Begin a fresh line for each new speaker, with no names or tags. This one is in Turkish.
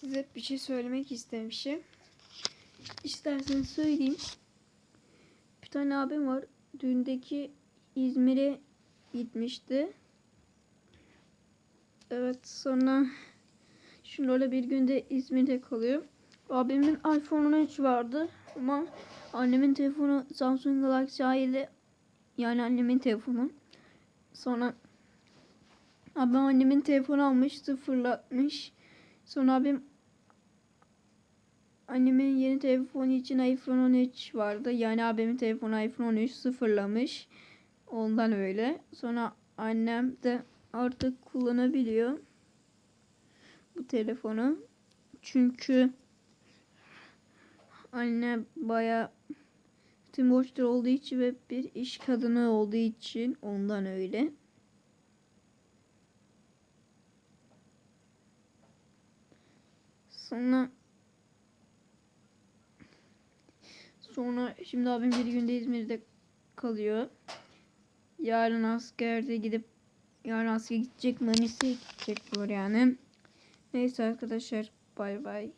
size bir şey söylemek istemişim. İsterseniz söyleyeyim. Bir tane abim var. Düğündeki İzmir'e gitmişti. Evet sonra şimdi öyle bir günde İzmir'de kalıyor. Abimin iPhone 13 vardı ama annemin telefonu Samsung Galaxy A ile yani annemin telefonu. Sonra abim annemin telefonu almış sıfırlatmış. Sonra abim annemin yeni telefonu için iPhone 13 vardı. Yani abimin telefonu iPhone 13 sıfırlamış. Ondan öyle. Sonra annem de artık kullanabiliyor bu telefonu. Çünkü anne baya tüm borçları olduğu için ve bir iş kadını olduğu için ondan öyle. Sonra sonra şimdi abim bir günde İzmir'de kalıyor. Yarın askerde gidip yarın askere gidecek Manisa'ya gidecek bu yani. Neyse arkadaşlar bay bay.